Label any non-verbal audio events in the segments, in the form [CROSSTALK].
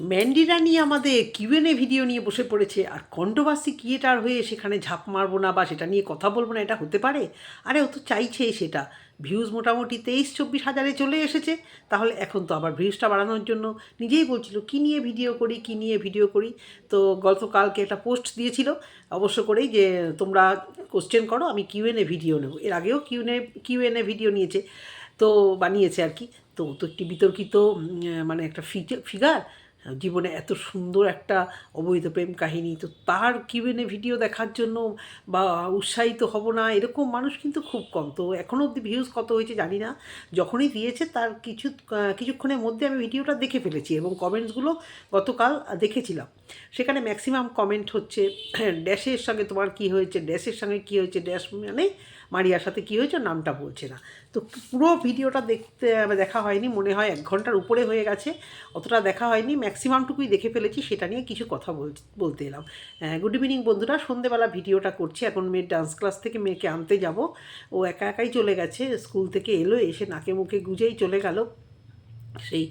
Mandy রানি আমাদের QnA video নিয়ে বসে পড়েছে, আর কন্ট্রোভার্সি ক্রিয়েটার হয়ে সেখানে ঝাঁপ মারবো না বা সেটা নিয়ে কথা বলব না, এটা হতে পারে? আরে ও তো চাইছে সেটা। ভিউজ মোটামুটি তেইশ চব্বিশ হাজারে চলে এসেছে। তাহলে এখন তো আবার ভিউজটা বাড়ানোর জন্য নিজেই বলছিল, কী নিয়ে ভিডিও করি, কী নিয়ে ভিডিও করি? তো গতকালকে একটা পোস্ট দিয়েছিল, অবশ্য করেই যে তোমরা কোশ্চেন করো, আমি কিউএনএ ভিডিও নেব। এর আগেও কিউএনএ কিউএনএ ভিডিও নিয়েছে, তো বানিয়েছে আর কি। তো তো একটি বিতর্কিত মানে একটা ফিগার। জীবনে এত সুন্দর একটা অবৈধ প্রেম কাহিনী। তো তার কিউএনএ ভিডিও দেখার জন্য বা উৎসাহিত হব না, এরকম মানুষ কিন্তু খুব কম। তো এখনও অবধি ভিউজ কত হয়েছে জানি না। যখনই দিয়েছে তার কিছু কিছুক্ষণের মধ্যে আমি ভিডিওটা দেখে ফেলেছি এবং কমেন্টসগুলো গতকাল দেখেছিলাম। সেখানে ম্যাক্সিমাম কমেন্ট হচ্ছে [CLEARS THROAT] ড্যাশের সঙ্গে তোমার কি হয়েছে ড্যাশের সঙ্গে কি হয়েছে ড্যাশ মানে মারিয়ার সাথে কী হয়েছে নামটা বলছে না। তো পুরো ভিডিওটা দেখতে দেখা হয়নি, মনে হয় এক ঘণ্টার উপরে হয়ে গেছে, অতটা দেখা হয়নি ম্যাক্সিমামটুকুই দেখে ফেলেছি, সেটা নিয়ে কিছু কথা বল, বলতে এলাম। গুড ইভিনিং বন্ধুরা, সন্ধেবেলা ভিডিওটা করছি, এখন মেয়ের ডান্স ক্লাস থেকে মেয়েকে আনতে যাব। ও একা একাই চলে গেছে স্কুল থেকে এলো, এসে নাকে মুখে গুজেই চলে গেল। সেই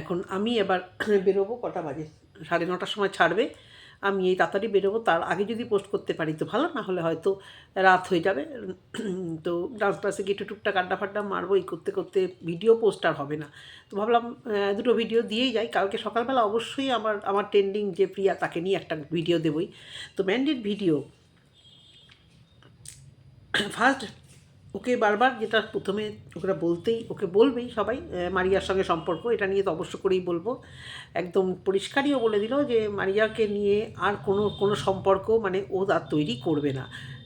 এখন আমি এবার [CLEARS THROAT] বেরোবো, কটা বাজে? সাড়ে নটার সময় ছাড়বে। আমি এই তাড়াতাড়ি বেরোবো, তার আগে যদি পোস্ট করতে পারি তো ভালো, না হলে হয়তো রাত হয়ে যাবে। তো ডান্স ক্লাসে গিয়ে একটু টুকটাক আড্ডা ফাড্ডা মারবো, এই করতে করতে ভিডিও পোস্ট আর হবে না। তো ভাবলাম দুটো ভিডিও দিয়েই যাই। কালকে সকালবেলা অবশ্যই আমার আমার ট্রেন্ডিং যে প্রিয়া, তাকে নিয়ে একটা ভিডিও দেবই। তো ম্যান্ডেড ভিডিও ফার্স্ট ওকে বারবার যেটা প্রথমে ওকে বলতেই, ওকে বলবেই সবাই মারিয়ার সঙ্গে সম্পর্ক, এটা নিয়ে তো অবশ্য করেই বলব। একদম পরিষ্কারইও বলে দিল যে, মারিয়াকে নিয়ে আর কোনো কোনো সম্পর্ক মানে ও আর তৈরি করবে না।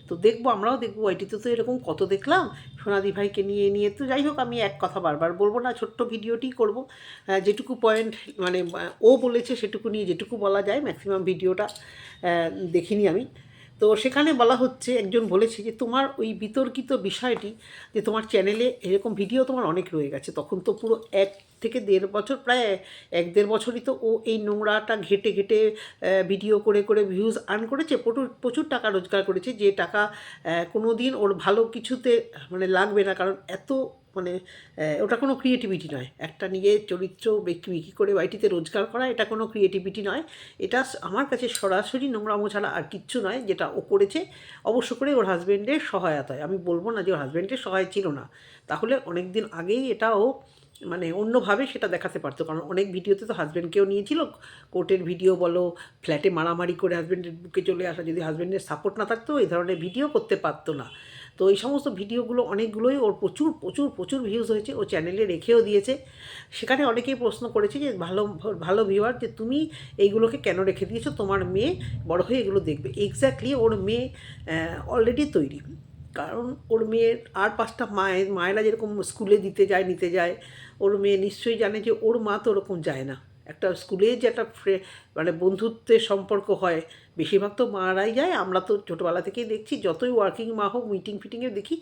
তো দেখব, আমরাও দেখব ওইটিতে তো এরকম কত দেখলাম। সোনাদি ভাইকে নিয়ে নিয়ে তো যাই হোক, আমি এক কথা বারবার বলব না, ছোট্ট ভিডিওটি করব। যেটুকু পয়েন্ট মানে ও বলেছে সেটুকু নিয়ে যেটুকু বলা যায় ম্যাক্সিমাম ভিডিওটা দেখিনি আমি। তো সেখানে বলা হচ্ছে, একজন বলেছে যে তোমার ওই বিতর্কিত বিষয়টি যে তোমার চ্যানেলে এরকম ভিডিও তোমার অনেক রয়ে গেছে, তখন তো পুরো এক থেকে দেড় বছর, প্রায় এক দেড় বছরই তো ও এই নোংরাটা ঘেটে ঘেটে ভিডিও করে করে ভিউজ আর্ন করেছে, প্রচুর প্রচুর টাকা রোজগার করেছে, যে টাকা কোনো দিন ওর ভালো কিছুতে মানে লাগবে না, কারণ এত মানে ওটা কোনো ক্রিয়েটিভিটি নয়। একটা নিয়ে চরিত্র বিক্রি বিক্রি করে বাড়িটিতে রোজগার করা, এটা কোনো ক্রিয়েটিভিটি নয়। এটা আমার কাছে সরাসরি নোংরামো ছাড়া আর কিচ্ছু নয়, যেটা ও করেছে অবশ্য করে ওর হাজব্যান্ডের সহায়তায়। আমি বলব না যে ওর হাজব্যান্ডের সহায় ছিল না। তাহলে অনেক দিন আগেই এটা ও মানে অন্যভাবে সেটা দেখাতে পারতো। কারণ অনেক ভিডিওতে তো হাজব্যান্ডকেও নিয়েছিল। কোর্টের ভিডিও বলো ফ্ল্যাটে মারামারি করে হাজব্যান্ডের বুকে চলে আসা, যদি হাজব্যান্ডের সাপোর্ট না থাকতো, এই ধরনের ভিডিও করতে পারতো না। তো এই সমস্ত ভিডিওগুলো অনেকগুলোই ওর প্রচুর প্রচুর প্রচুর ভিউজ হয়েছে, ও চ্যানেলে রেখেও দিয়েছে। সেখানে অনেকেই প্রশ্ন করেছে যে ভালো ভালো ভিউয়ার যে তুমি এইগুলোকে কেন রেখে দিয়েছ? তোমার মেয়ে বড় হয়ে এগুলো দেখবে। এক্স্যাক্টলি ওর মেয়ে অলরেডি তৈরি। কারণ ওর মেয়ের আর পাঁচটা মায়ের মায়েরা যেরকম স্কুলে দিতে যায়, নিতে যায়, ওর মেয়ে নিশ্চয়ই জানে যে ওর মা তো ওরকম যায় না। একটা স্কুলে যে একটা ফ্রে মানে বন্ধুত্বের সম্পর্ক হয় বেশিরভাগ তো মারাই যায়। আমরা তো ছোটোবেলা থেকেই দেখছি যতই ওয়ার্কিং মা হোক মিটিং ফিটিংয়ে দেখি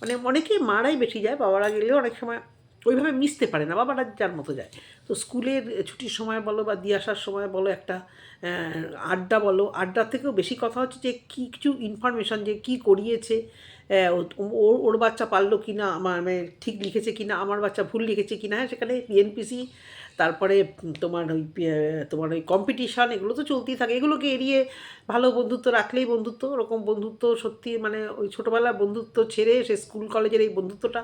মানে অনেকেই মারাই বেশি যায় বাবারা গেলেও অনেক সময় ওইভাবে মিশতে পারে না বাবারা যার মতো যায়। তো স্কুলের ছুটির সময় বলো বা দিয়ে আসার সময় বলো একটা আড্ডা বলো আড্ডার থেকেও বেশি কথা হচ্ছে যে কী কিছু ইনফরমেশান যে কী করিয়েছে ওর ওর বাচ্চা পারল কি না আমার মানে ঠিক লিখেছে কি না আমার বাচ্চা ভুল লিখেছে কি না হ্যাঁ, সেখানে পিএনপিসি তারপরে তোমার ওই তোমার ওই কম্পিটিশান এগুলো তো চলতেই থাকে। এগুলোকে এড়িয়ে ভালো বন্ধুত্ব রাখলেই বন্ধুত্ব, ওরকম বন্ধুত্ব সত্যি মানে ওই ছোটোবেলার বন্ধুত্ব ছেড়ে সে স্কুল কলেজের এই বন্ধুত্বটা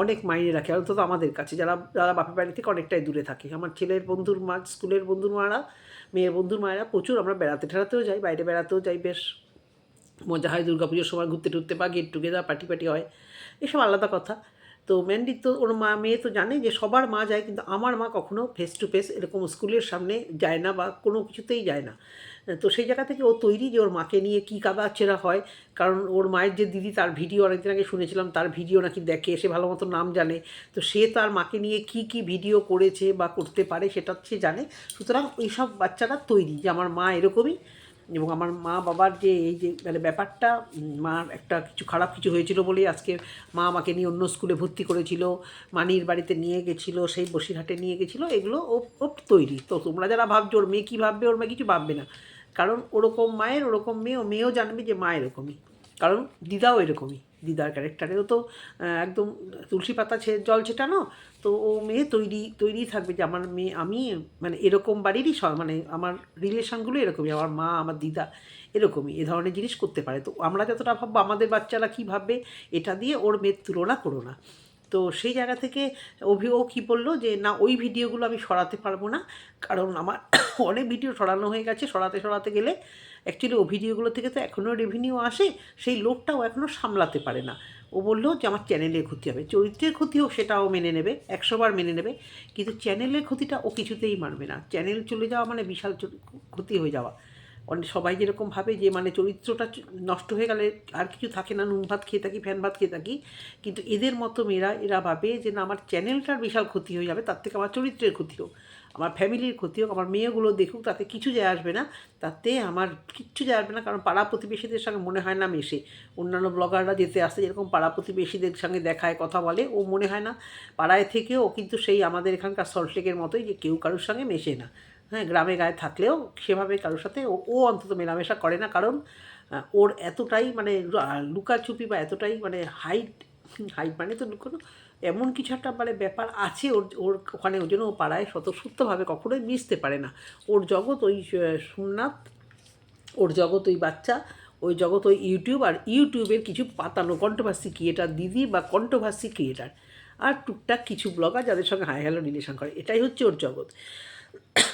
অনেক মাইনে রাখে। অন্তত আমাদের কাছে, যারা যারা বাপের বাড়ি থেকে অনেকটাই দূরে থাকে। আমার ছেলের বন্ধুর মা স্কুলের বন্ধুর মারা, মেয়ের বন্ধুর মায়েরা প্রচুর। আমরা বেড়াতে টেড়াতেও যাই, বাইরে বেড়াতেও যাই, বেশ মজা হয় দুর্গা পুজোর সময় ঘুরতে টুরতে বা গেট টুগেদার পার্টি পার্টি হয়। এসব আলাদা কথা। তো ম্যান্ডি তো ওর মা, মেয়ে তো জানে যে সবার মা যায় কিন্তু আমার মা কখনো ফেস টু ফেস এরকম স্কুলের সামনে যায় না বা কোনো কিছুতেই যায় না। তো সেই জায়গা থেকে ও তৈরি যে ওর মাকে নিয়ে কী কাদাচ্ছেরা হয়। কারণ ওর মায়ের যে দিদি তার ভিডিও অনেকদিন আগে শুনেছিলাম, তার ভিডিও নাকি দেখে, সে ভালো মতো নাম জানে। তো সে তার মাকে নিয়ে কি কি ভিডিও করেছে বা করতে পারে সেটা সে জানে। সুতরাং ওইসব বাচ্চারা তৈরি যে আমার মা এরকমই। এবং আমার মা বাবার যে এই যে মানে ব্যাপারটা, মার একটা কিছু খারাপ কিছু হয়েছিল বলেই আজকে মা আমাকে নিয়ে অন্য স্কুলে ভর্তি করেছিল, মানির বাড়িতে নিয়ে গেছিল, সেই বসিরহাটে নিয়ে গেছিল, এগুলো ও ও তৈরি। তো তোমরা যারা ভাবছ ওর মেয়ে কী ভাববে, ওর মেয়ে কিছু ভাববে না। কারণ ওরকম মায়ের, ওরকম মেয়ে, ও মেয়েও জানবে যে মা এরকমই। কারণ দিদাও এরকমই। দিদার ক্যারেক্টারেও তো একদম তুলসী পাতা ছে, জল ছেটানো, তো ও মেয়ে তৈরি তৈরি থাকবে যে আমার মেয়ে, আমি মানে এরকম বাড়িরই সব মানে আমার রিলেশনগুলো এরকমই, আমার মা, আমার দিদা এরকমই, এ ধরনের জিনিস করতে পারে। তো আমরা যতটা ভাববো আমাদের বাচ্চারা কী ভাববে, এটা দিয়ে ওর মেয়ের তুলনা করো না। তো সেই জায়গা থেকে অভি, ও কী বলল যে, না, ওই ভিডিওগুলো আমি সরাতে পারব না, কারণ আমার [COUGHS] অনেক ভিডিও সরানো হয়ে গেছে, সরাতে সরাতে গেলে অ্যাকচুয়ালি ও ভিডিওগুলো থেকে তো এখনও রেভিনিউ আসে, সেই লোকটাও এখনও সামলাতে পারে না। ও বলল যে, আমার চ্যানেলের ক্ষতি হবে। চরিত্রের ক্ষতি হোক সেটাও মেনে নেবে, একশোবার মেনে নেবে। কিন্তু চ্যানেলের ক্ষতিটা ও কিছুতেই মানবে না। চ্যানেল চলে যাওয়া মানে বিশাল ক্ষতি হয়ে যাওয়া। অনেক সবাই যেরকম ভাবে যে মানে চরিত্রটা নষ্ট হয়ে গেলে আর কিছু থাকে না, নুন ভাত খেয়ে থাকি, ফ্যান ভাত খেয়ে থাকি। কিন্তু এদের মতো মেয়েরা, এরা ভাবে যে, না, আমার চ্যানেলটার বিশাল ক্ষতি হয়ে যাবে, তার থেকে আমার চরিত্রের ক্ষতি হোক আমার ফ্যামিলির ক্ষতি হোক আমার মেয়েগুলো দেখুক, তাতে কিছু যায় আসবে না। তাতে আমার কিচ্ছু যায় আসবে না, কারণ পাড়া প্রতিবেশীদের সঙ্গে মনে হয় না মেশে। অন্যান্য ব্লগাররা যেতে আসতে যেরকম পাড়া প্রতিবেশীদের সঙ্গে দেখায়, কথা বলে, ও মনে হয় না। পাড়ায় থেকে ও কিন্তু সেই আমাদের এখানকার সল্টলেকের মতোই যে কেউ কারোর সঙ্গে মেশে না। হ্যাঁ গ্রামে গায়ে থাকলেও সেভাবে কারোর সাথে ও অন্তত মেলামেশা করে না, কারণ ওর এতটাই মানে লুকাচুপি বা এতটাই মানে হাইট হাইট মানে তো লুকানো এমন কিছু একটা মানে ব্যাপার আছে ওর ওর ওখানে ওই জন্য ও পাড়ায় স্বতঃস্ফূর্তভাবে কখনোই মিশতে পারে না। ওর জগৎ ওই সোমনাথ, ওর জগৎ ওই বাচ্চা, ওই জগৎ ওই ইউটিউব আর ইউটিউবের কিছু পাতানো কন্ট্রোভার্সি ক্রিয়েটার দিদি বা কন্ট্রোভার্সি ক্রিয়েটার আর টুকটাক কিছু ব্লগার যাদের সঙ্গে হাই হ্যালো রিলেশন করে। এটাই হচ্ছে ওর জগৎ।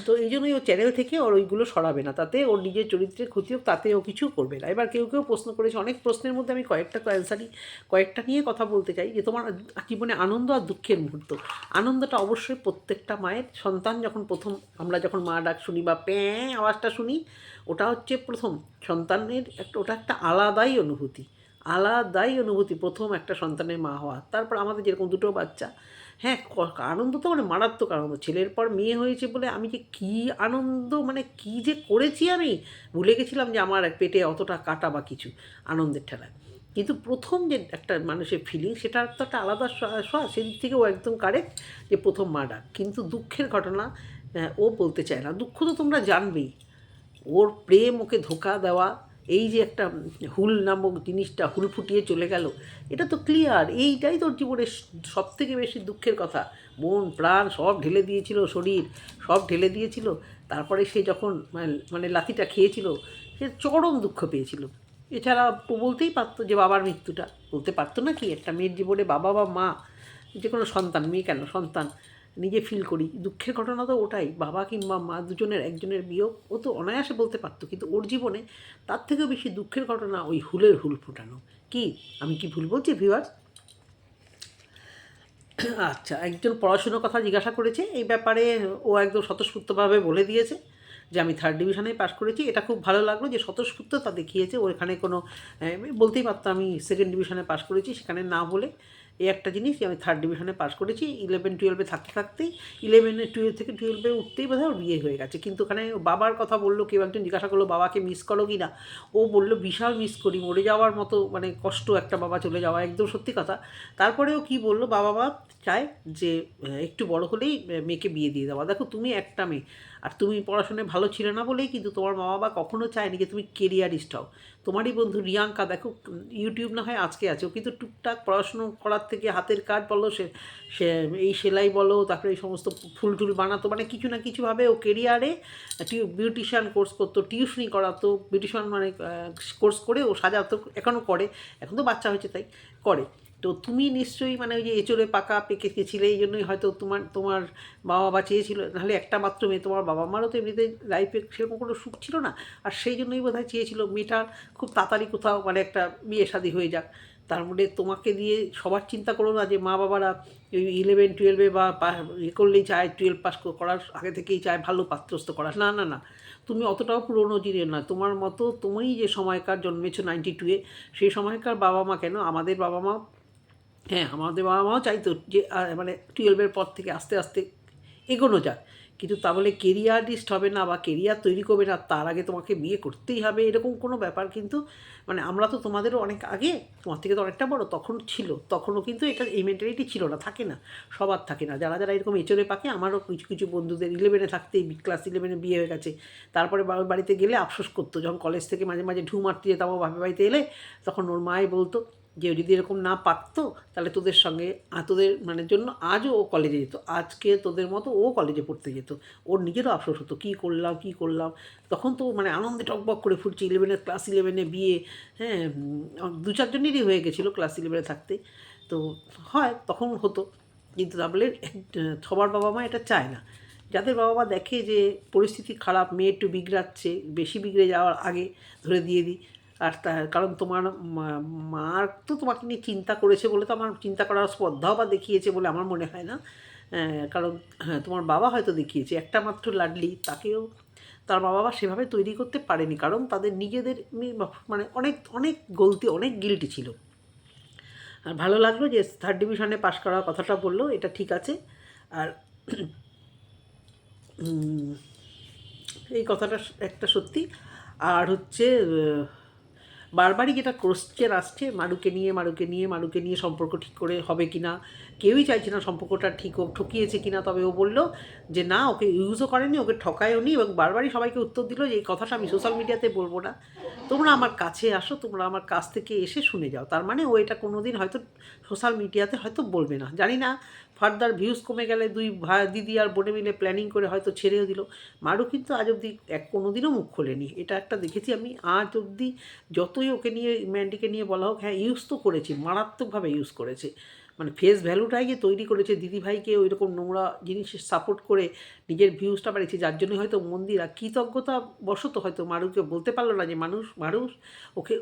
তো এই জন্যই ও চ্যানেল থেকে ওর ওইগুলো সরাবে না। তাতে ওর নিজের চরিত্রের ক্ষতি হোক, তাতে ও কিছু করবে না। এবার কেউ কেউ প্রশ্ন করেছে, অনেক প্রশ্নের মধ্যে আমি কয়েকটা অ্যান্সারই কয়েকটা নিয়ে কথা বলতে চাই যে তোমার জীবনে আনন্দ আর দুঃখের মুহূর্ত। আনন্দটা অবশ্যই প্রত্যেকটা মায়ের। সন্তান যখন প্রথম, আমরা যখন মা ডাক শুনি বা প্যাঁ আওয়াজটা শুনি, ওটা হচ্ছে প্রথম। সন্তানের একটা ওটা একটা আলাদাই অনুভূতি। আলাদাই অনুভূতি প্রথম একটা সন্তানের মা হওয়া। তারপর আমাদের যেরকম দুটো বাচ্চা হ্যাঁ আনন্দ তো মানে মারাত্মক আনন্দ। ছেলের পর মেয়ে হয়েছে বলে আমি যে কী আনন্দ মানে কী যে করেছি আমি? ভুলে গেছিলাম যে আমার পেটে অতটা কাটা বা কিছু আনন্দের ঠেলায়। কিন্তু প্রথম যে একটা মানুষের ফিলিং সেটা তো একটা আলাদা শ্বাস সেদিক থেকেও একদম কারেক্ট যে প্রথম মা ডাক কিন্তু দুঃখের ঘটনা ও বলতে চায় না। দুঃখ তো তোমরা জানবেই। ওর প্রেম, ওকে ধোকা দেওয়া এই যে একটা হুল নামক জিনিসটা হুল ফুটিয়ে চলে গেল, এটা তো ক্লিয়ার এইটাই তোর জীবনের সব থেকে বেশি দুঃখের কথা। মন, প্রাণ সব ঢেলে দিয়েছিল শরীর, সব ঢেলে দিয়েছিল। তারপরে সে যখন মানে- মানে লাথিটা খেয়েছিল, সে চরম দুঃখ পেয়েছিল। এছাড়া বলতেই পারতো যে বাবার মৃত্যুটা। বলতে পারতো না কি, একটা মেয়ের জীবনে বাবা বা মা, যে কোনো সন্তান, মেয়ে কেন, সন্তান। নিজে ফিল করি। দুঃখের ঘটনা তো ওটাই, বাবা কিংবা মা দুজনের, একজনের বিয়োগ, ও তো অনায়াসে বলতে পারতো। কিন্তু ওর জীবনে তার থেকেও বেশি দুঃখের ঘটনা ওই হুলের হুল ফোটানো। কি? আমি কি ভুল বলছি ভিউয়ার্স আচ্ছা একজন পড়াশুনোর কথা জিজ্ঞাসা করেছে। এই ব্যাপারে ও একদম স্বতঃস্ফূর্তভাবে বলে দিয়েছে যে, আমি থার্ড ডিভিশনে পাশ করেছি। এটা খুব ভালো লাগল যে, স্বতঃস্ফূর্ততা দেখিয়েছে। ও এখানে কোনো বলতেই পারতো, আমি সেকেন্ড ডিভিশনে পাশ করেছি, সেখানে না বলে এই একটা জিনিস, আমি থার্ড ডিভিশনে পাশ করেছি ইলেভেন টুয়েলভে থাকতে থাকতেই ইলেভেনে টুয়েলভ থেকে টুয়েলভে উঠতেই বোধহয় বিয়ে হয়ে গেছে। কিন্তু ওখানে বাবার কথা বলল, কেউ একজন জিজ্ঞাসা করল, বাবাকে মিস করো কি না? ও বলল, বিশাল মিস করি, মরে যাওয়ার মতো মানে কষ্ট একটা বাবা চলে যাওয়া, একদম সত্যি কথা। তারপরেও কি বলল, বাবা, মা, চায় যে একটু বড় হলেই মেয়েকে বিয়ে দিয়ে দেওয়া। দেখো, তুমি একটা মেয়ে আর তুমি পড়াশোনায় ভালো ছিল না বলেই কিন্তু তোমার মা বাবা কখনো চায়নি যে তুমি কেরিয়ারিস্ট হও। তোমারই বন্ধু রিয়াঙ্কা, দেখো, ইউটিউব না হয় আজকে আছে। ও কিন্তু টুকটাক পড়াশুনো করার থেকে হাতের কাজ বলো, সে সে, এই সেলাই বলো, তারপরে এই সমস্ত ফুল টুল বানাতো মানে কিছু না কিছুভাবে ও কেরিয়ারে বিউটিশিয়ান কোর্স করতো, টিউশনি করাতো, বিউটিশিয়ান মানে কোর্স করে ও সাজাতো এখনও করে। এখন তো বাচ্চা হয়েছে, তাই করে। তো তুমি নিশ্চয়ই মানে ওই যে এচড়ে পাকা পেকে গেছিলে, এই জন্যই হয়তো তোমার তোমার বাবা মা চেয়েছিল। নাহলে একটা মাত্র মেয়ে, তোমার বাবা মারও তো এমনিতে লাইফে সেরকম কোনো সুখ ছিল না। আর সেই জন্যই বোধ হয় চেয়েছিল মেয়েটার খুব তাড়াতাড়ি কোথাও মানে একটা বিয়ে শাদী হয়ে যাক। তার মধ্যে তোমাকে দিয়ে সবার চিন্তা করো না যে মা বাবারা ওই ইলেভেন টুয়েলভে বা ইয়ে করলেই চায় টুয়েলভ পাস করার আগে থেকেই চায় ভালো পাত্রস্থ করা না না না, তুমি অতটাও পুরনো দিনের না তোমার মতো তুমি যে সময়কার জন্মেছো নাইনটি টুয়ে সেই সময়কার বাবা মা কেন? আমাদের বাবা মা হ্যাঁ আমাদের বাবা মাও চাইতো যে মানে টুয়েলভের পর থেকে আস্তে আস্তে এগোনো যাক। কিন্তু তা বলে কেরিয়ারিস্ট হবে না বা কেরিয়ার তৈরি করবে না, তার আগে তোমাকে বিয়ে করতেই হবে, এরকম কোনো ব্যাপার কিন্তু মানে আমরা তো তোমাদেরও অনেক আগে, তোমার থেকে তো অনেকটা বড়, তখন ছিল, তখনও কিন্তু এটা এই মেন্টালিটি ছিল না, থাকে না, সবার থাকে না। যারা যারা এরকম এচড়ে পাকে, আমারও কিছু কিছু বন্ধুদের ইলেভেনে থাকতেই ক্লাস ইলেভেনে বিয়ে হয়ে গেছে। তারপরে বাবার বাড়িতে গেলে আফসোস করতো, যখন কলেজ থেকে মাঝে মাঝে ঢু মারতে যেতাম বাপের বাড়িতে এলে, তখন ওর মাই বলতো যে যদি এরকম না পারতো, তাহলে তোদের সঙ্গে তোদের মানে জন্য আজও ও কলেজে যেত। আজকে তোদের মতো ও কলেজে পড়তে যেত। ওর নিজেরও আফসোস হতো, কী করলাম কী করলাম। তখন তো মানে আনন্দে টকবক করে ফুটছে ইলেভেনের ক্লাস ইলেভেনে বিয়ে হ্যাঁ দু চারজনেরই হয়ে গেছিল ক্লাস ইলেভেনে থাকতে। তো হয়, তখন হতো। কিন্তু তাহলে সবার বাবা মা এটা চায় না। যাদের বাবা মা দেখে যে পরিস্থিতি খারাপ, মেয়ে একটু বিগড়াচ্ছে, বেশি বিগড়ে যাওয়ার আগে ধরে দিয়ে দিই আর কারণ তোমার মা- মার তো তোমাকে নিয়ে চিন্তা করেছে বলে তো আমার চিন্তা করার স্পর্ধাও বা দেখিয়েছে বলে আমার মনে হয় না। কারণ হ্যাঁ তোমার বাবা হয়তো দেখিয়েছে। একটা মাত্র লাডলি, তাকেও তার মা বাবা সেভাবে তৈরি করতে পারেনি, কারণ তাদের নিজেদের মানে অনেক অনেক গলতি, অনেক গিল্টি ছিল। আর ভালো লাগল যে থার্ড ডিভিশনে পাশ করার কথাটা বলল, এটা ঠিক আছে। আর এই কথাটা একটা সত্যি। আর হচ্ছে বারবারই যেটা কোশ্চেন আসছে মারুকে নিয়ে মারুকে নিয়ে মারুকে নিয়ে সম্পর্ক ঠিক করে হবে কি না, কেউই চাইছে না সম্পর্কটা ঠিক হোক, ঠকিয়েছে কি না, তবে ও বলল যে না, ওকে ইউজও করেনি, ওকে ঠকায়ও নি এবং বারবারই সবাইকে উত্তর দিল যে এই কথাটা আমি সোশ্যাল মিডিয়াতে বলব না। তোমরা আমার কাছে আসো, তোমরা আমার কাছ থেকে এসে শুনে যাও। তার মানে ও এটা কোনো দিন হয়তো সোশ্যাল মিডিয়াতে হয়তো বলবে না। জানি না ফার্দার ভিউজ কমে গেলে দুই ভাই দিদি আর বোনে মিলে প্ল্যানিং করে হয়তো ছেড়েও দিল। মারু কিন্তু আজ অবধি এক কোনো দিনও মুখ খোলেনি। এটা একটা দেখেছি আমি, আজ অবধি যতই ওকে নিয়ে ম্যান্ডিকে নিয়ে বলা হোক হ্যাঁ ইউজ তো করেছে, মারাত্মকভাবে ইউজ করেছে। মানে ফেস ভ্যালুটাই যে তৈরি করেছে, দিদিভাইকে ওই রকম নোংরা জিনিসের সাপোর্ট করে নিজের ভিউজটা বাড়িয়েছে, যার জন্য হয়তো মন্দিরা কৃতজ্ঞতা বশত হয়তো মারুকে বলতে পারল না যে মানুষ মানুষ ওকে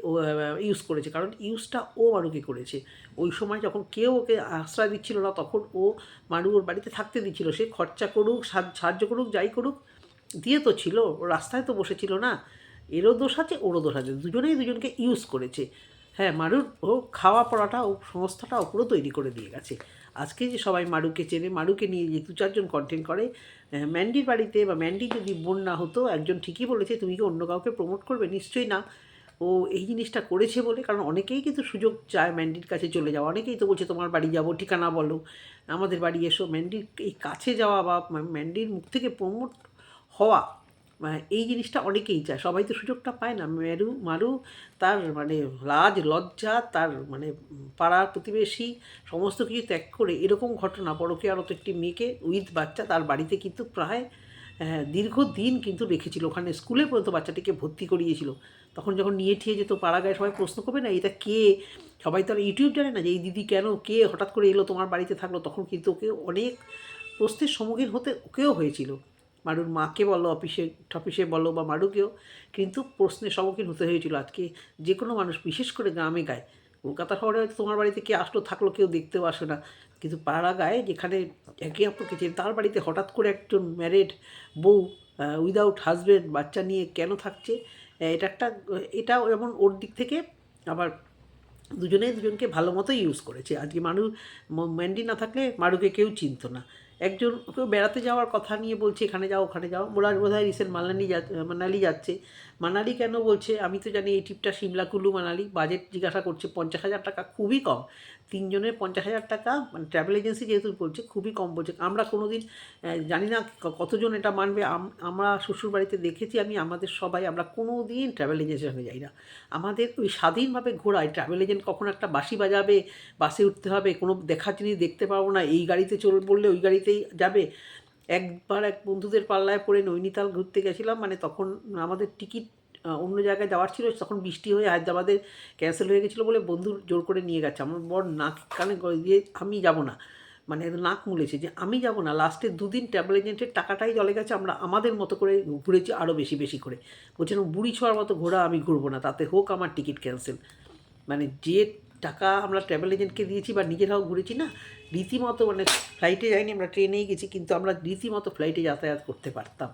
ইউজ করেছে। কারণ ইউজটা ও মারুকে করেছে। ওই সময় যখন কেউ ওকে আশ্রয় দিচ্ছিল না, তখন ও মারু ওর বাড়িতে থাকতে দিচ্ছিল। সে খরচা করুক সাহায্য করুক, যাই করুক, দিয়ে তো ছিল রাস্তায় তো বসেছিল না। এরও দোষ আছে, ওরও দোষ আছে। দুজনেই দুজনকে ইউজ করেছে। হ্যাঁ মারুর ও খাওয়া পড়াটা ও সংস্থাটা ও পুরো তৈরি করে দিয়ে গেছে। আজকে যে সবাই মারুকে চেনে, মারুকে নিয়ে যে দু চারজন কন্টেন্ট করে ম্যান্ডির বাড়িতে বা ম্যান্ডি যদি বোন না হতো, একজন ঠিকই বলেছে, তুমি কি অন্য কাউকে প্রমোট করবে? নিশ্চয়ই না। ও এই জিনিসটা করেছে বলে, কারণ অনেকেই কিন্তু সুযোগ চায় ম্যান্ডির কাছে চলে যাওয়া। অনেকেই তো বলছে, তোমার বাড়ি যাব, ঠিকানা বলো, আমাদের বাড়ি এসো। ম্যান্ডির এই কাছে যাওয়া বা ম্যান্ডির মুখ থেকে প্রমোট হওয়া মানে এই জিনিসটা অনেকেই চায়। সবাই তো সুযোগটা পায় না। মেরু মারু তার মানে লাজ লজ্জা তার মানে পাড়ার প্রতিবেশী সমস্ত কিছু ত্যাগ করে এরকম ঘটনা পরকে আরও তো একটি মেয়েকে উইথ বাচ্চা তার বাড়িতে কিন্তু প্রায় আহ, দীর্ঘদিন কিন্তু রেখেছিল। ওখানে স্কুলে পর্যন্ত বাচ্চাটিকে ভর্তি করিয়েছিল। তখন যখন নিয়ে ঠিয়ে যেত পাড়া গায়ে সবাই প্রশ্ন করবে না এটা কে? সবাই তো আর ইউটিউব জানে না যে এই দিদি কেন কে হঠাৎ করে এলো তোমার বাড়িতে থাকল। তখন কিন্তু ওকে অনেক প্রশ্নের সম্মুখীন হতে ওকেও হয়েছিল। মারুর মাকে বলো, অফিসে টফিসে বলো বা মারুকেও, কিন্তু প্রশ্নের সম্মুখীন হতে হয়েছিল। আজকে যে কোনো মানুষ, বিশেষ করে গ্রামে গায়ে কলকাতা শহরে হয়তো তোমার বাড়িতে কে আসলো, থাকল, কেউ দেখতেও আসে না। কিন্তু পাড়া গায়ে যেখানে একে অপরকে চেনে তার বাড়িতে হঠাৎ করে একজন ম্যারেড বউ উইদাউট হাজব্যান্ড বাচ্চা নিয়ে কেন থাকছে? এটা একটা এটাও যেমন ওর দিক থেকে আবার দুজনেই দুজনকে ভালো মতো ইউজ করেছে। আজকে মানুষ ম্যান্ডি না থাকলে মারুকে কেউ চিনতো না। একজন কেউ বেড়াতে যাওয়ার কথা নিয়ে বলছে, এখানে যাও, ওখানে যাও। মোরা বোধ হয় রিসেন্ট মানালি যা মানালি যাচ্ছে। মানালি কেন বলছে? আমি তো জানি এই ট্রিপটা সিমলা কুলু মানালি। বাজেট জিজ্ঞাসা করছে, পঞ্চাশ হাজার টাকা, খুবই কম। তিনজনের পঞ্চাশ হাজার টাকা মানে ট্রাভেল এজেন্সি যেহেতু বলছে, খুবই কম বলছে। আমরা কোনো দিন জানি না কতজন এটা মানবে। আম- আমরা শ্বশুরবাড়িতে দেখেছি আমি, আমাদের সবাই, আমরা কোনো দিন ট্রাভেল এজেন্সির সঙ্গে যাই না। আমাদের ওই স্বাধীনভাবে ঘোরায় ট্রাভেল এজেন্ট কখনো একটা বাসি বাজাবে, বাসে উঠতে হবে, কোনো দেখার জিনিস দেখতে পারব না, এই গাড়িতে চল বললে ওই গাড়িতেই যাবে। একবার এক বন্ধুদের পাল্লায় পড়ে নৈনিতাল ঘুরতে গেছিলাম মানে তখন আমাদের টিকিট অন্য জায়গায় যাওয়ার ছিল, তখন বৃষ্টি হয়ে হায়দ্রাবাদে ক্যান্সেল হয়ে গেছিল বলে বন্ধু জোর করে নিয়ে গেছে। আমার বর নাক কানে দিয়ে, আমি যাব না। মানে নাক মুলেছে যে, আমি যাব না লাস্টে দুদিন ট্রাভেল এজেন্টের টাকাটাই জলে গেছে, আমরা আমাদের মতো করে ঘুরেছি আরও বেশি বেশি করে। বলছেন বুড়ি ছোঁয়ার মতো ঘোরা আমি ঘুরবো না, তাতে হোক আমার টিকিট ক্যান্সেল মানে যে টাকা আমরা ট্রাভেল এজেন্টকে দিয়েছি বা নিজেরাও ঘুরেছি না, রীতিমতো মানে ফ্লাইটে যাইনি, আমরা ট্রেনেই গেছি, কিন্তু আমরা রীতিমতো ফ্লাইটে যাতায়াত করতে পারতাম।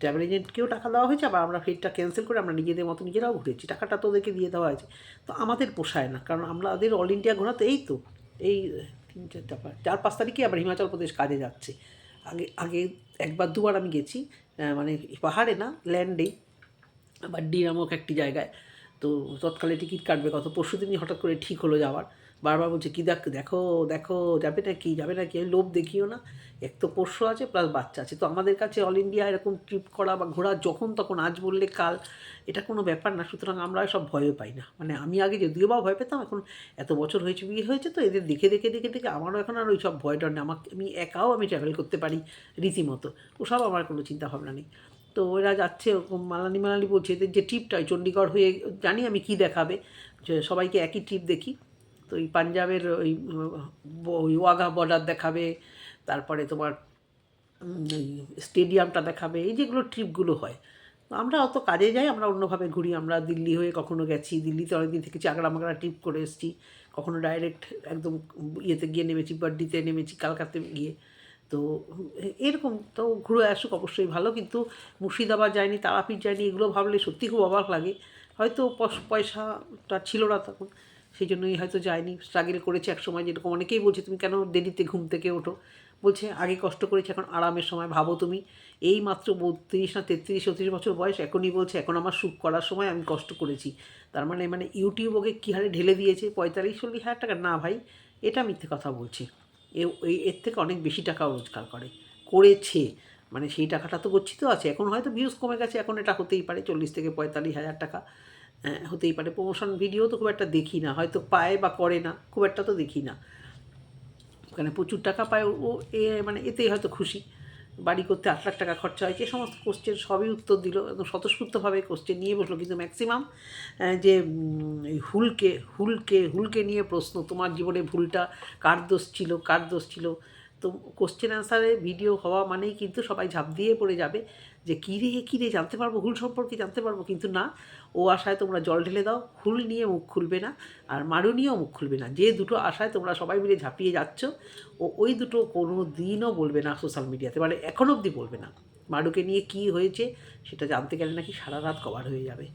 ট্রাভেল এজেন্টকেও টাকা দেওয়া হয়েছে, আবার আমরা ফ্লাইটটা ক্যান্সেল করে আমরা নিজেদের মতো নিজেরাও ঘুরেছি। টাকাটা তো ওদেরকে দিয়ে দেওয়া হয়েছে। তো আমাদের পোষায় না, কারণ আমরা ওদের অল ইন্ডিয়া ঘোরাতে এই তো, এই তিন চারটা চার পাঁচ তারিখে আবার হিমাচল প্রদেশ কাজে যাচ্ছে। আগে আগে একবার দুবার আমি গেছি মানে পাহাড়ে না ল্যান্ডেই আবার ডি নামক একটি জায়গায়। তো তৎকালে টিকিট কাটবে কত পরশু দিনই হঠাৎ করে ঠিক হলো যাওয়ার। বারবার বলছে, কী দেখ, দেখো দেখো, যাবে না কি যাবে না কি আমি লোভ দেখিও না। এক তো পোষ্য আছে প্লাস বাচ্চা আছে। তো আমাদের কাছে অল ইন্ডিয়া এরকম ট্রিপ করা বা ঘোরা যখন তখন আজ বললে কাল, এটা কোনো ব্যাপার না। সুতরাং আমরা সব ভয়ও পাই না। মানে আমি আগে যদিও বা ভয় পেতাম, এখন এত বছর হয়েছে, বিয়ে হয়েছে, তো এদের দেখে দেখে দেখে দেখে আমারও এখন আর ওই সব ভয় ডর নেই। আমাকে, আমি একাও আমি ট্রাভেল করতে পারি রীতিমতো। ওসব আমার কোনো চিন্তা ভাবনা নেই। তো ওরা যাচ্ছে, ওরকম মালানি মালানি বলছে, এদের যে ট্রিপটা চণ্ডীগড় হয়ে, জানি আমি কি দেখাবে। সবাইকে একই ট্রিপ দেখি। তো ওই পাঞ্জাবের ওই ওই ওয়াঘা বর্ডার দেখাবে, তারপরে তোমার স্টেডিয়ামটা দেখাবে, এই যেগুলো ট্রিপগুলো হয়। তো আমরা অত কাজে যাই, আমরা অন্যভাবে ঘুরি। আমরা দিল্লি হয়ে কখনো গেছি, দিল্লিতে অনেকদিন থেকে চাকরা মাকড়া ট্রিপ করে এসেছি। কখনো ডাইরেক্ট একদম ইয়েতে গিয়ে নেমেছি, বাড্ডিতে নেমেছি, কালকাতে গিয়ে। তো এরকম তো ঘুরে আসুক, অবশ্যই ভালো। কিন্তু মুর্শিদাবাদ যায়নি তারাপীঠ যায়নি এগুলো ভাবলে সত্যি খুব অবাক লাগে। হয়তো পয়স- পয়সাটা ছিল না তখন। সেই জন্যই হয়তো যায়নি স্ট্রাগল করেছে এক সময় যেরকম অনেকেই বলছে, তুমি কেন দেরিতে ঘুম থেকে ওঠো? বলছে, আগে কষ্ট করেছে, এখন আরামের সময়, ভাবো তুমি। এই মাত্র বত্রিশ না তেত্রিশ, চৌত্রিশ বছর বয়স এখনই বলছে, এখন আমার সুখ করার সময় আমি কষ্ট করেছি। তার মানে মানে ইউটিউব ওকে কী হারে ঢেলে দিয়েছে? পঁয়তাল্লিশ, চল্লিশ হাজার টাকা? না ভাই, এটা মিথ্যে কথা বলছে। এর থেকে অনেক বেশি টাকা রোজগার করে, করেছে। মানে সেই টাকাটা তো গচ্ছিত আছে, এখন হয়তো ভিউজ কমে গেছে, এখন এটা হতেই পারে, চল্লিশ থেকে পঁয়তাল্লিশ হাজার টাকা। হতেই পারে। প্রমোশন ভিডিও তো খুব একটা দেখি না, হয়তো পায় বা করে না, খুব একটা তো দেখি না। ওখানে প্রচুর টাকা পায়, ও- এ মানে এতেই হয়তো খুশি। বাড়ি করতে আট লাখ টাকা খরচা হয়েছে সমস্ত কোশ্চেন সবই উত্তর দিল, একদম স্বতঃস্ফূর্তভাবে কোশ্চেন নিয়ে বসল। কিন্তু ম্যাক্সিমাম যে হুলকে হুলকে হুলকে নিয়ে প্রশ্ন, তোমার জীবনে ভুলটা কার দোষ ছিল, কার দোষ ছিল? তো কোশ্চেন অ্যান্সারে ভিডিও হওয়া মানেই কিন্তু সবাই ঝাঁপ দিয়ে পড়ে যাবে, যে কী রে কী রে, জানতে পারব হুল সম্পর্কে জানতে পারব। কিন্তু না ও আশায় তোমরা জল ঢেলে দাও, হুল নিয়ে মুখ খুলবে না আর মারু নিয়েও মুখ খুলবে না। যে দুটো আশায় তোমরা সবাই মিলে ঝাঁপিয়ে যাচ্ছ, ও ওই দুটো কোনো দিনও বলবে না সোশ্যাল মিডিয়াতে মানে এখন অবধি বলবে না। মারুকে নিয়ে কী হয়েছে সেটা জানতে গেলে নাকি সারা রাত কভার হয়ে যাবে।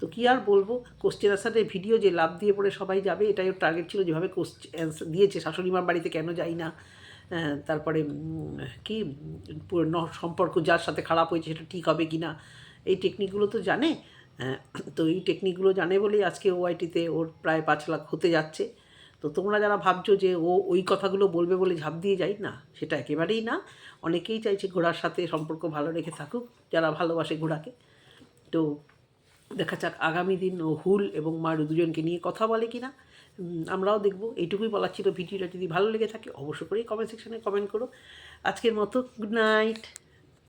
তো কী আর বলব কোশ্চেন আনসারের ভিডিও যে লাভ দিয়ে পড়ে সবাই যাবে, এটাই ওর টার্গেট ছিল যেভাবে কোশ্চেন দিয়েছে। শাশুড়িমার বাড়িতে কেন যাই না? তারপরে কি সম্পর্ক যার সাথে খারাপ হয়েছে সেটা ঠিক হবে কি না এই টেকনিকগুলো তো জানে। তো এই টেকনিকগুলো জানে বলেই আজকে ওআইটিতে ওর প্রায় পাঁচ লাখ হতে যাচ্ছে। তো তোমরা যারা ভাবছ যে ও ওই কথাগুলো বলবে বলে ঝাঁপ দিয়ে যাই না সেটা একেবারেই না। অনেকেই চাইছে ঘোড়ার সাথে সম্পর্ক ভালো রেখে থাকুক যারা ভালোবাসে ঘোড়াকে। তো দেখা যাক আগামী দিন ও হুল এবং মারু দুজনকে নিয়ে কথা বলে কিনা। উম, আমরাও দেখব। এইটুকুই বলার ছিল ভিডিওটা। যদি ভালো লেগে থাকে অবশ্য করেই কমেন্ট সেকশানে কমেন্ট করো। আজকের মতো গুড নাইট